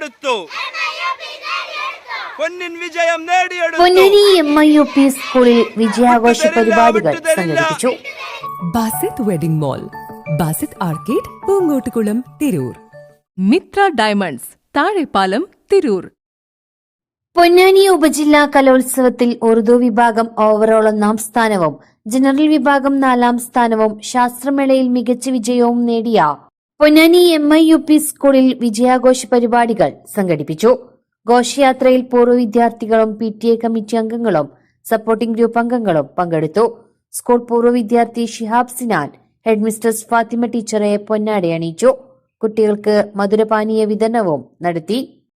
നേടിയെടുത്തു. പൊന്നിൻ വിജയം നേടിയെടുത്തു. Ponnani M I U P സ്കൂളിൽ വിജയാഘോഷ പരിപാടികൾ സംഘടിപ്പിച്ചു. Basith wedding mall Basith arcade Poonkottukulam Tirur. Mithra diamonds Thazhepalam Tirur. Ponnani ഉപജില്ലാ കലോത്സവത്തിൽ ഉറുദു വിഭാഗം ഓവറോൾ ഒന്നാം സ്ഥാനവും ജനറൽ വിഭാഗം നാലാം സ്ഥാനവും ശാസ്ത്രമേളയിൽ മികച്ച വിജയവും നേടിയ Ponnani M I U P സ്കൂളിൽ വിജയാഘോഷ പരിപാടികൾ സംഘടിപ്പിച്ചു. ഘോഷയാത്രയിൽ പൂർവ വിദ്യാർത്ഥികളും പി ടി എ കമ്മിറ്റി അംഗങ്ങളും സപ്പോർട്ടിംഗ് ഗ്രൂപ്പ് അംഗങ്ങളും പങ്കെടുത്തു. സ്കൂൾ പൂർവ വിദ്യാർത്ഥി ഷിഹാബ് സിനാൻ ഹെഡ്മിസ്റ്റർ ഫാത്തിമ ടീച്ചറെ പൊന്നാടി അണിയിച്ചു കുട്ടികൾക്ക് മധുരപാനീയ വിതരണവും നടത്തി.